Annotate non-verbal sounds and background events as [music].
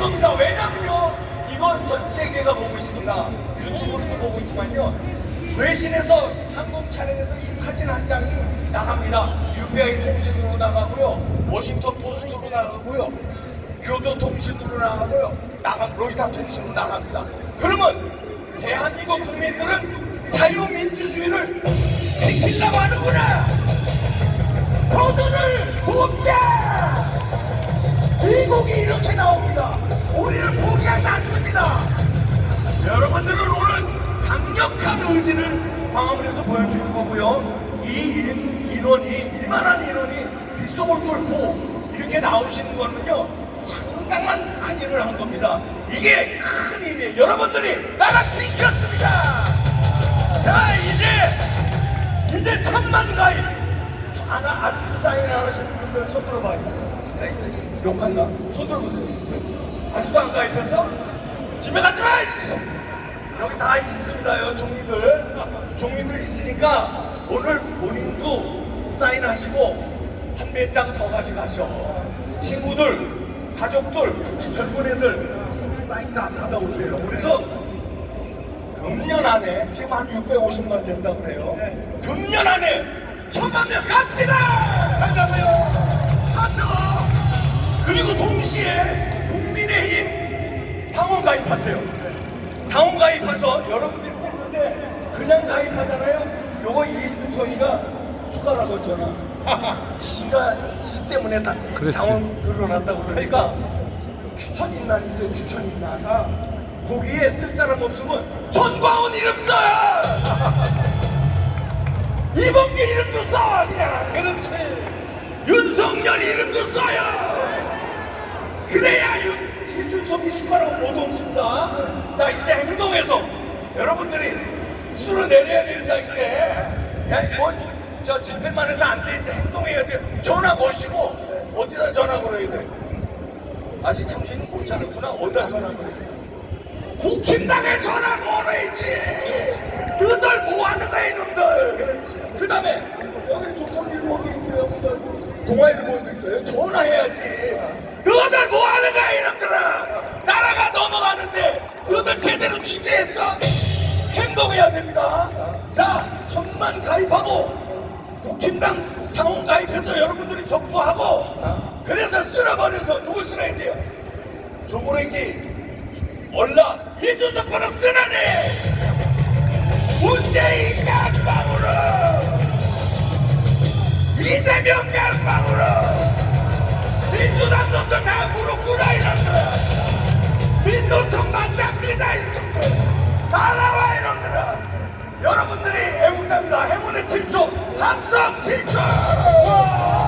겁니다. 왜냐면요. 이건 전 세계가 보고 있습니다. 유튜브로도 보고 있지만요. 외신에서 한국 차량에서 이 사진 한 장이 나갑니다. UPI 통신으로 나가고요. 워싱턴 포스트로 나가고요. 교도 통신으로 나가고요. 나가 로이터 통신으로 나갑니다. 그러면 대한민국 국민들은 자유민주주의를 지키려고 하는구나. 도전을 돕자. 미국이 이렇게 나옵니다. 우리를 포기하지 않습니다. 여러분들은 오늘 강력한 의지를 광화문에서 보여주는 거고요. 이 인, 인원이, 이만한 인원이 빗속을 뚫고 이렇게 나오시는 거는요, 상당한 큰 일을 한 겁니다. 이게 큰 힘이에요. 여러분들이 나라 지켰습니다. 자, 분들 손 들어봐요. 진짜 이제 욕한다. 손 들어보세요. 아직도 안 가입했어? 집에 가지 마! 여기 다 있습니다, 요 종이들. [laughs] 종이들 있으니까 오늘 본인도 사인하시고 한 배짱 더 가져가셔. 친구들, 가족들, 젊은 애들 사인 다 받아오세요. 그래서 금년 안에 지금 한 650만 된다고 그래요. 금년 안에 천만 명 갑시다! 간다고요! 가죠! 그리고 동시에 국민의힘 당원 가입하세요. 당원 가입해서 여러분들이 뽑는데 그냥 가입하잖아요. 요거 이준석이가 숟가락을 줬나? 지가 지 때문에 다 그렇지. 당원 들어놨다고 그러니까 추천인단 있어요. 추천인단. 거기에 쓸 사람 없으면 전광훈 이름 써요. [laughs] 이범기 이름도 써 그냥. 그렇지. 윤석열 이름도 써요. 그래야 유, 이준석이 숟가락을 못 얹습니다. 자, 이제 행동에서 여러분들이 수를 내려야 된다, 이제. 야, 뭐, 저 집회만 해서 안 돼. 이제 행동해야 돼. 전화 거시고, 어디다 전화 걸어야 돼? 아직 정신이 못 차렸구나. 어디다 전화 걸어야 돼? 국힘당에 전화 걸어야지. 너들 뭐 하는 거야, 이놈들. 그 다음에, 여기 조선일보도 있고, 여기 저 동아일보도 있어요. 전화해야지. 너들 뭐 하는 거야, 이놈들아. 나라가 넘어가는데, 너들 제대로 취재했어? 행동해야 됩니다. 자, 천만 가입하고, 국힘당 당원 가입해서 여러분들이 접수하고, 그래서 쓸어버려서 누구 쓸어야 돼요? 조모래기 몰라 이준석 바로 쓰나니 문재인 강방으로! 이재명 강방으로! 민주당 놈들 다 무릎구나 이놈들아! 민노총 맞잡니다 이놈들! 다 나와 이놈들아! 여러분들이 애국자입니다. 행운의 7초 함성 7초